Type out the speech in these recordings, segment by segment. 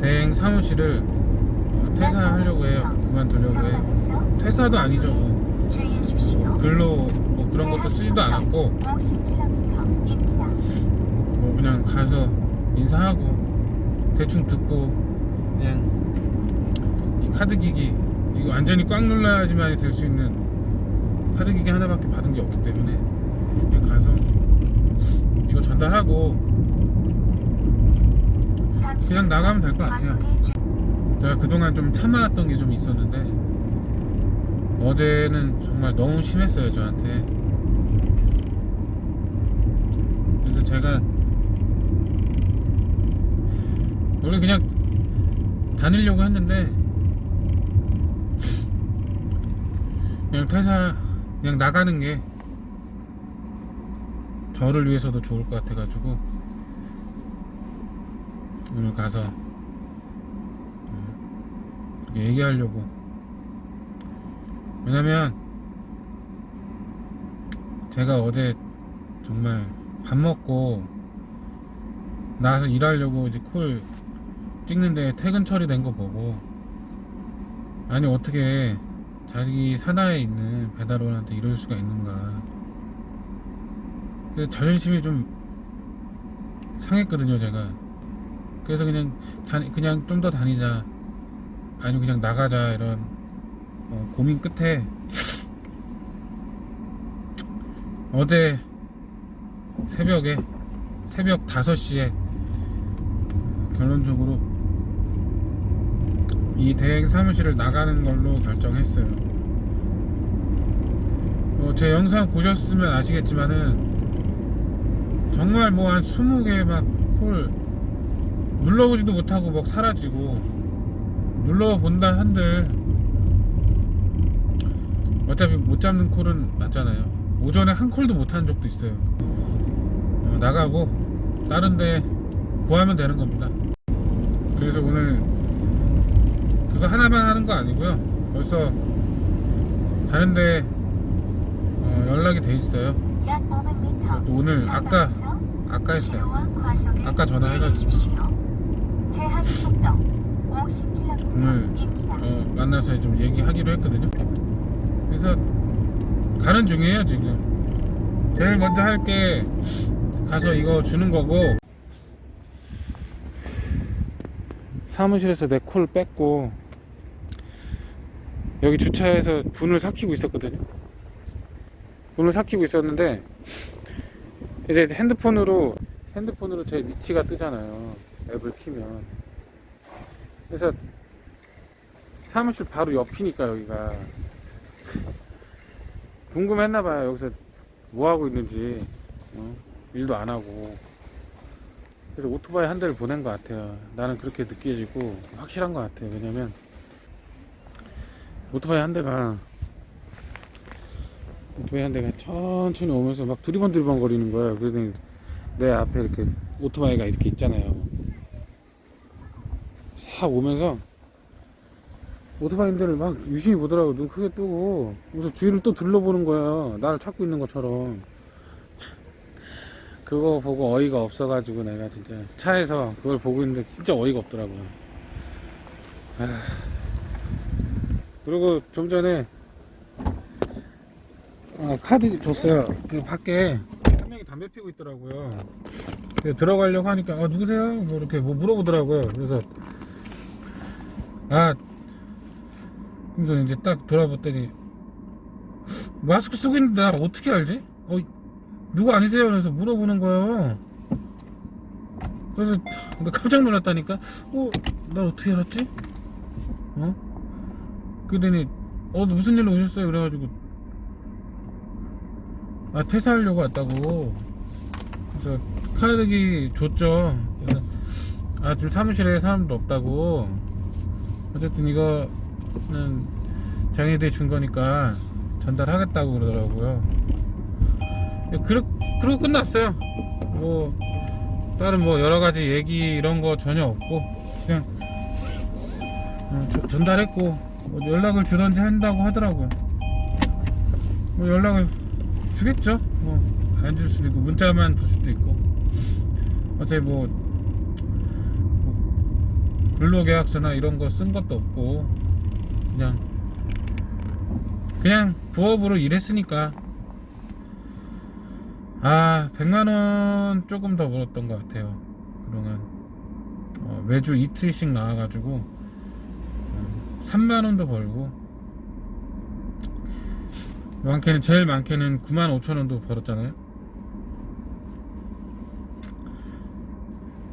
대행 사무실을 퇴사하려고 해요. 그만두려고 해요. 퇴사도 아니죠. 뭐. 글로 뭐 그런 것도 쓰지도 않았고 50km입니다. 뭐 그냥 가서 인사하고 대충 듣고 그냥 이 카드 기기 이거 완전히 꽉 눌러야지만 될수 있는 카드 기기 하나밖에 받은 게 없기 때문에 그냥 가서 이거 전달하고 그냥 나가면 될 것 같아요. 제가 그동안 좀 참아왔던 게 좀 있었는데 어제는 정말 너무 심했어요 저한테 그래서 제가 원래 그냥 다니려고 했는데 그냥 퇴사 그냥 나가는 게 저를 위해서도 좋을 것 같아가지고 오늘 가서 음, 얘기하려고. 왜냐면 제가 어제 정말 밥 먹고 나가서 일하려고 이제 콜 찍는데 퇴근 처리된 거 보고 아니 어떻게 자기 산하에 있는 배달원한테 이럴 수가 있는가. 그래서 자존심이 좀 상했거든요 제가 그래서 그냥 다니, 그냥 좀 더 다니자 아니면 그냥 나가자 이런 어, 고민 끝에 어제 새벽에 새벽 5시에 결론적으로 이 대행 사무실을 나가는 걸로 결정했어요. 어, 제 영상 보셨으면 아시겠지만은 정말 뭐 한 20개 막 콜 눌러보지도 못하고 막 사라지고 눌러본다 한들 어차피 못 잡는 콜은 맞잖아요. 오전에 한 콜도 못한 적도 있어요. 어, 나가고 다른데 구하면 되는 겁니다. 그래서 오늘 그거 하나만 하는 거 아니고요. 벌써 다른데 어, 연락이 돼 있어요. 약 500m. 또 오늘 아까 아까 했어요. 아까 전화해가지고. 오늘 어, 만나서 좀 얘기하기로 했거든요. 그래서 가는 중이에요 지금. 제일 먼저 할 게 가서 이거 주는 거고. 사무실에서 내 콜 뺐고 여기 주차해서 분을 삭히고 있었거든요. 분을 삭히고 있었는데 이제 핸드폰으로 핸드폰으로 제 위치가 뜨잖아요. 앱을 키면. 그래서 사무실 바로 옆이니까 여기가. 궁금했나 봐요. 여기서 뭐 하고 있는지. 어? 일도 안 하고. 그래서 오토바이 한 대를 보낸 것 같아요. 나는 그렇게 느껴지고 확실한 것 같아요. 왜냐면 오토바이 한 대가 오토바이 한 대가 천천히 오면서 막 두리번두리번 거리는 거예요. 그래서 내 앞에 이렇게 오토바이가 이렇게 있잖아요 싹 오면서 오토바이들을 막 유심히 보더라고. 눈 크게 뜨고. 그래서 주위를 또 둘러보는 거야. 나를 찾고 있는 것처럼. 그거 보고 어이가 없어가지고 내가 진짜 차에서 그걸 보고 있는데 진짜 어이가 없더라고요. 아. 그리고 좀 전에 어, 카드 줬어요. 그 밖에. 한 명이 담배 피고 있더라고요. 들어가려고 하니까 어, 누구세요? 뭐 이렇게 뭐 물어보더라고요. 그래서 아 그래서 이제 딱 돌아봤더니 마스크 쓰고 있는데 나 어떻게 알지? 어 누구 아니세요? 그래서 물어보는 거예요. 그래서 나 깜짝 놀랐다니까. 어, 나 어떻게 알았지? 어? 그러더니 어 무슨 일로 오셨어요? 그래가지고 아 퇴사하려고 왔다고. 그래서 카드기 줬죠. 그래서 아 지금 사무실에 사람도 없다고. 어쨌든 이거는 장애대 준 거니까 전달하겠다고 그러더라고요. 그러, 그러고 끝났어요. 뭐, 다른 뭐 여러 가지 얘기 이런 거 전혀 없고, 그냥, 어, 저- 전달했고, 뭐 연락을 주던지 한다고 하더라고요. 뭐 연락을 주겠죠. 뭐 안 줄 수도 있고 문자만 줄 수도 있고 어차피 뭐, 뭐 근로계약서나 이런 거 쓴 것도 없고 그냥 그냥 부업으로 일했으니까. 아 100만원 조금 더 벌었던 것 같아요. 그동안. 어, 매주 이틀씩 나와가지고 어, 3만원도 벌고. 많게는 제일 많게는 9만 5천원도 벌었잖아요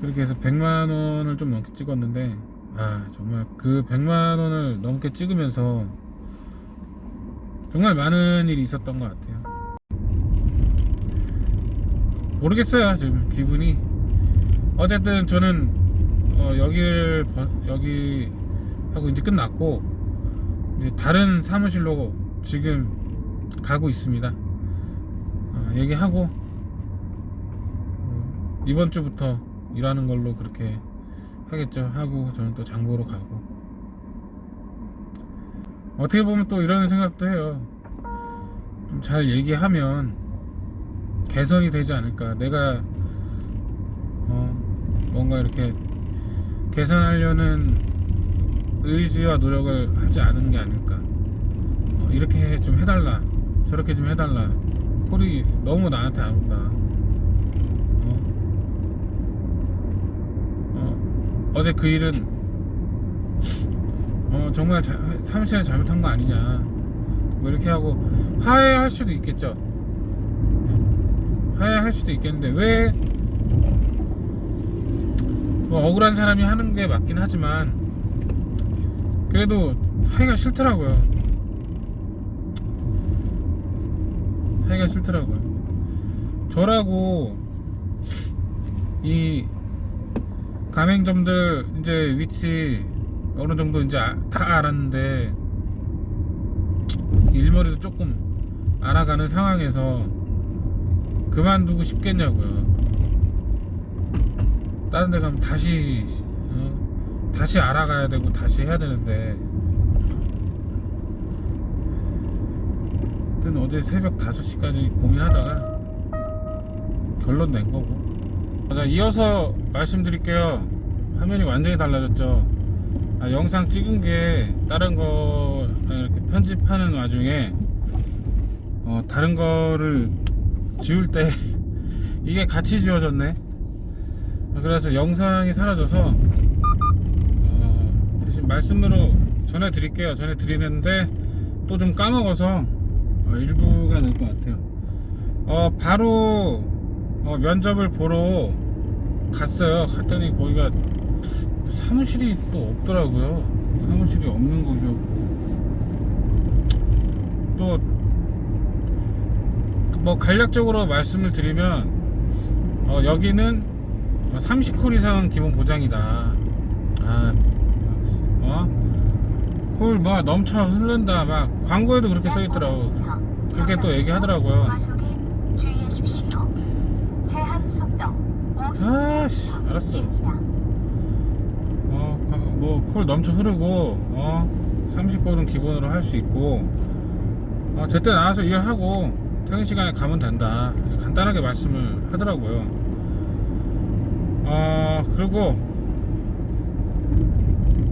그렇게 해서 100만 원을 좀 넘게 찍었는데 아 정말 그 100만 원을 넘게 찍으면서 정말 많은 일이 있었던 것 같아요. 모르겠어요 지금 기분이. 어쨌든 저는 어, 여기를 버- 여기 하고 이제 끝났고 이제 다른 사무실로 지금 가고 있습니다. 어, 얘기하고 어, 이번 주부터 일하는 걸로 그렇게 하겠죠. 하고 저는 또 장보러 가고. 어떻게 보면 또 이런 생각도 해요. 좀 잘 얘기하면 개선이 되지 않을까. 내가 어 뭔가 이렇게 개선하려는 의지와 노력을 하지 않은 게 아닐까. 어, 이렇게 좀 해달라. 저렇게 좀 해달라. 콜이 너무 나한테 안 온다 어? 어, 어제 그 일은 어, 정말 자, 사무실에 잘못한 거 아니냐. 뭐 이렇게 하고 화해할 수도 있겠죠. 화해할 수도 있겠는데 왜 뭐 억울한 사람이 하는 게 맞긴 하지만 그래도 하기가 싫더라고요. 하기가 싫더라고요. 저라고 이 가맹점들 이제 위치 어느 정도 이제 아- 다 알았는데 일머리도 조금 알아가는 상황에서 그만두고 싶겠냐고요. 다른 데 가면 다시 어? 다시 알아가야 되고 다시 해야 되는데 어제 새벽 5시까지 고민하다가 결론 낸 거고 자 이어서 말씀드릴게요. 화면이 완전히 달라졌죠. 아, 영상 찍은 게 다른 거 이렇게 편집하는 와중에 어, 다른 거를 지울 때 이게 같이 지워졌네. 그래서 영상이 사라져서 어, 대신 말씀으로 전해드릴게요. 전해드리는데 또 좀 까먹어서 어, 일부가 될 것 같아요. 어, 바로 어, 면접을 보러 갔어요 갔더니 거기가 사무실이 또 없더라고요 사무실이 없는 거죠 또 뭐 간략적으로 말씀을 드리면 어, 여기는 30콜 이상은 기본 보장이다. 아, 어? 콜 뭐 넘쳐 흐른다. 막 광고에도 그렇게 써 있더라고. 그렇게 또 얘기하더라고요. 과속에 주의하십시오. 제한 속도 50km 아씨, 알았어. 어, 뭐콜 넘쳐 흐르고, 어, 30콜은 기본으로 할 수 있고, 어, 제때 나와서 일하고 퇴근 시간에 가면 된다. 간단하게 말씀을 하더라고요. 어, 그리고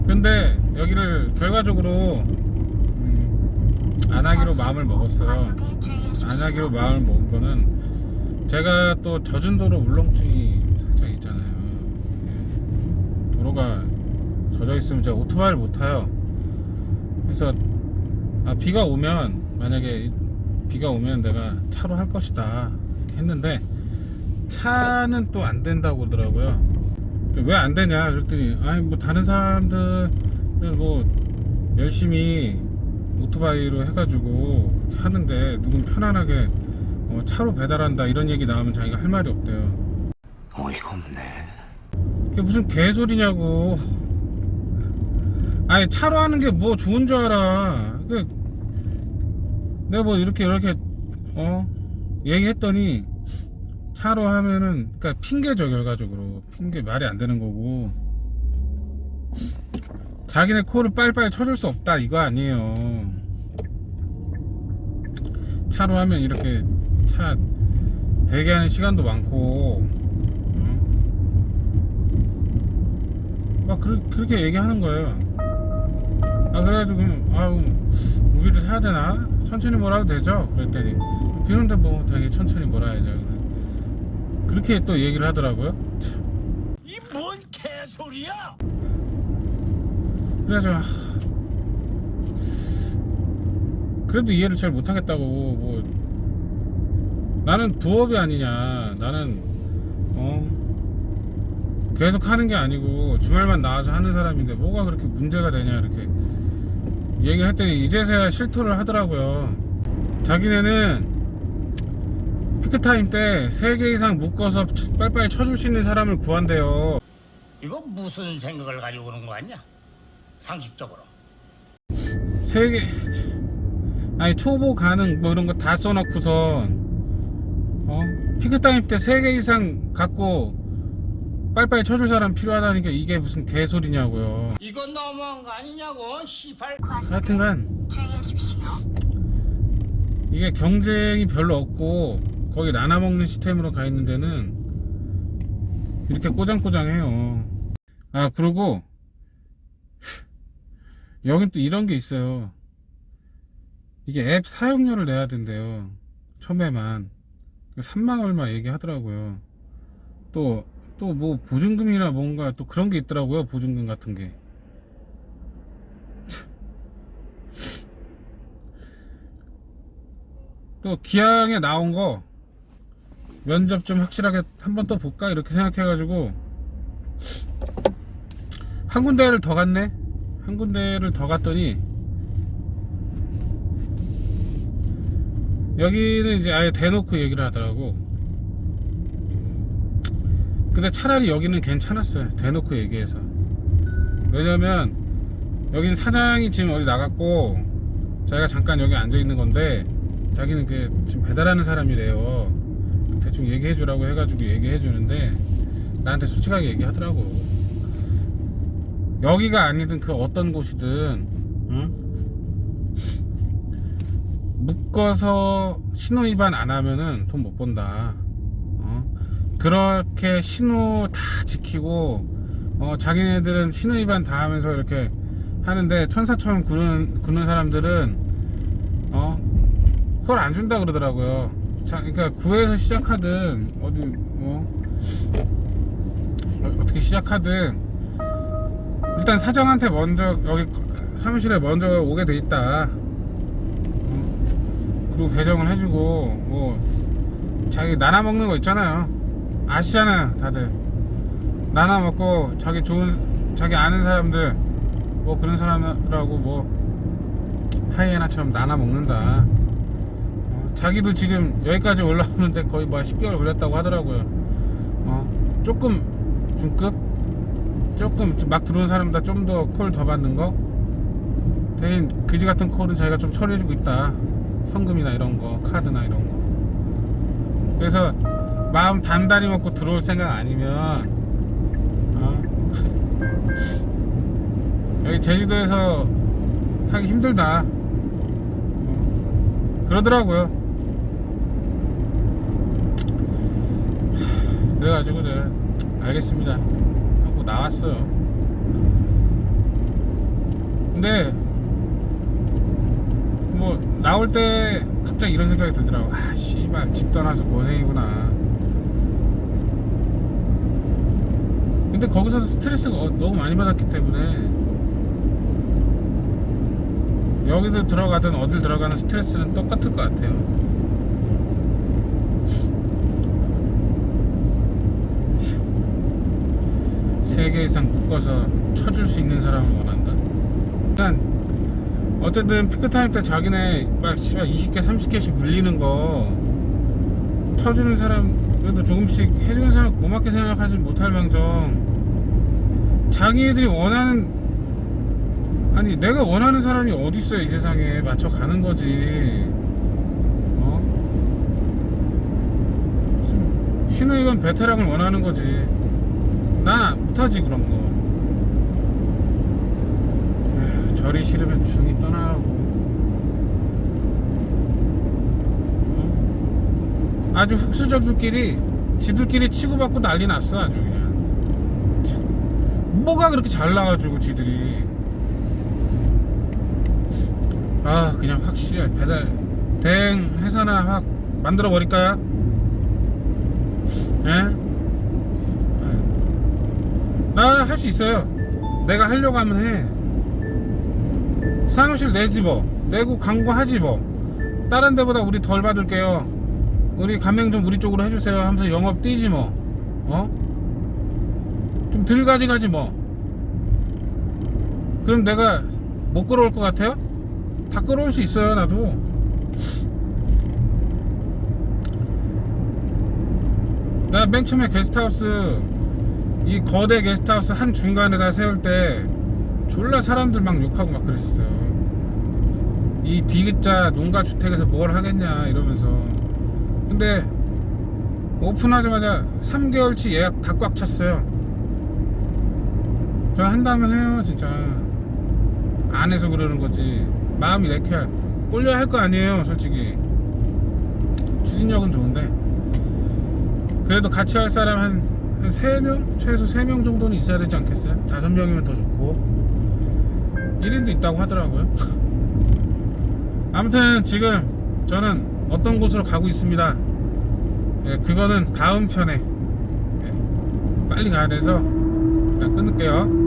근데 여기를 결과적으로 음, 안 하기로 마음을 먹었어요. 안 하기로 마음을 먹은 거는 제가 또 젖은 도로 울렁증이. 도로가 젖어 있으면 제가 오토바이를 못 타요. 그래서 아, 비가 오면 만약에 비가 오면 내가 차로 할 것이다 했는데 차는 또 안 된다고 그러더라고요. 왜 안 되냐 그랬더니 아니 뭐 다른 사람들은 뭐 열심히 오토바이로 해가지고 하는데 누군 편안하게 어, 차로 배달한다 이런 얘기 나오면 자기가 할 말이 없대요. 어이가 없네. 이게 무슨 개소리냐고. 아니 차로 하는 게 뭐 좋은 줄 알아. 그 내가 뭐 이렇게 이렇게 어 얘기했더니 차로 하면은 그러니까 핑계죠 결과적으로 핑계 말이 안 되는 거고 자기네 코를 빨리빨리 쳐줄 수 없다 이거 아니에요. 차로 하면 이렇게 차 대기하는 시간도 많고 막 그, 그렇게 얘기하는 거예요 아 그래가지고 아우 우비를 사야 되나? 천천히 몰아도 되죠? 그랬더니 비 오는데 뭐 되게 천천히 몰아야죠 그렇게 또 얘기를 하더라고요 이 뭔 개소리야? 그래서 하, 그래도 이해를 잘 못하겠다고 뭐 나는 부업이 아니냐 나는 어 계속 하는 게 아니고 주말만 나와서 하는 사람인데 뭐가 그렇게 문제가 되냐 이렇게 얘기를 했더니 이제서야 실토를 하더라고요 자기네는 피크타임 때 3개 이상 묶어서 빨리빨리 쳐줄 수 있는 사람을 구한대요 이거 무슨 생각을 가지고 그런 거 같냐? 상식적으로. 세 개, 아니 초보 가능 뭐 이런 거 다 써놓고선 어 피크 타임 때세개 이상 갖고 빨리빨리 쳐줄 사람 필요하다니까 이게 무슨 개소리냐고요. 이건 너무한 거 아니냐고, 시발. 하여튼간 주의하십시오. 이게 경쟁이 별로 없고 거기 나눠 먹는 시스템으로 가 있는 데는 이렇게 꼬장꼬장해요. 아 그리고 여긴 또 이런 게 있어요. 이게 앱 사용료를 내야 된대요. 처음에만 3만 얼마 얘기하더라고요. 또 또 뭐 보증금이나 뭔가 또 그런 게 있더라고요. 보증금 같은 게. 또 기왕에 나온 거 면접 좀 확실하게 한 번 더 볼까 이렇게 생각해가지고 한 군데를 더 갔네 한 군데를 더 갔더니 여기는 이제 아예 대놓고 얘기를 하더라고 근데 차라리 여기는 괜찮았어요 대놓고 얘기해서 왜냐면 여기는 사장이 지금 어디 나갔고 자기가 잠깐 여기 앉아 있는 건데 자기는 그 지금 배달하는 사람이래요. 대충 얘기해 주라고 해가지고 얘기해 주는데 나한테 솔직하게 얘기하더라고. 여기가 아니든 그 어떤 곳이든 응? 묶어서 신호 위반 안 하면은 돈 못 번다. 어? 그렇게 신호 다 지키고 어, 자기네들은 신호 위반 다 하면서 이렇게 하는데 천사처럼 구는, 구는 사람들은 어 그걸 안 준다 그러더라고요. 자, 그러니까 구에서 시작하든 어디 뭐 어, 어떻게 시작하든 일단 사장한테 먼저 여기 사무실에 먼저 오게 돼 있다. 어, 그리고 배정을 해주고 뭐 자기 나눠 먹는 거 있잖아요. 아시잖아요, 다들. 나눠 먹고 자기 좋은 자기 아는 사람들 뭐 그런 사람들하고 뭐 하이에나처럼 나눠 먹는다. 어, 자기도 지금 여기까지 올라오는데 거의 뭐 10개월 걸렸다고 하더라고요. 어, 조금 중급? 조금 막 들어온 사람보다 좀 더 콜 더 받는 거? 대신 그지 같은 콜은 자기가 좀 처리해주고 있다. 현금이나 이런 거, 카드나 이런 거. 그래서 마음 단단히 먹고 들어올 생각 아니면, 어? 여기 제주도에서 하기 힘들다. 그러더라고요. 그래가지고 내가 알겠습니다 하고 나왔어요. 근데 뭐 나올 때 갑자기 이런 생각이 들더라고. 아 씨발 집 떠나서 고생이구나. 근데 거기서도 스트레스가 어- 너무 많이 받았기 때문에 여기도 들어가든 어딜 들어가는 스트레스는 똑같을 것 같아요. 세 개 이상 묶어서 쳐줄 수 있는 사람을 원한다. 일단 어쨌든 피크타임 때 자기네 막 씨발 20개 30개씩 물리는 거 쳐주는 사람 그래도 조금씩 해주는 사람 고맙게 생각하지 못할 망정. 자기네들이 원하는 아니 내가 원하는 사람이 어디 있어요 이 세상에. 맞춰 가는 거지. 어? 신호위반 베테랑을 원하는 거지. 난 못하지 그런 거. 에휴, 절이 싫으면 중이 떠나고 아주 흑수저들끼리 지들끼리 치고받고 난리 났어 아주 그냥 참. 뭐가 그렇게 잘 나가지고 지들이 아 그냥 확실히 배달 대행 회사나 확 만들어 버릴까요? 예? 나 할 수 있어요 내가 하려고 하면 해 사무실 뭐 내고 광고하지 뭐 다른 데보다 우리 덜 받을게요 우리 가맹 좀 우리 쪽으로 해주세요 하면서 영업 뛰지 뭐. 어? 좀 덜 가져가지 뭐. 그럼 내가 못 끌어올 것 같아요? 다 끌어올 수 있어요 나도. 나 맨 처음에 게스트하우스 이 거대 게스트하우스 한 중간에다 세울 때 졸라 사람들 막 욕하고 막 그랬었어요. 이 디귿자 농가주택에서 뭘 하겠냐 이러면서 근데 오픈하자마자 3개월치 예약 다 꽉 찼어요. 저는 한다면 해요 진짜. 안 해서 그러는 거지. 마음이 내켜야 꼴려야 할 거 아니에요 솔직히. 추진력은 좋은데. 그래도 같이 할 사람 한, 한 3명? 최소 3명 정도는 있어야 되지 않겠어요? 5명이면 더 좋고. 1인도 있다고 하더라고요. 아무튼 지금 저는 어떤 곳으로 가고 있습니다. 예, 그거는 다음 편에 예, 빨리 가야 돼서 일단 끊을게요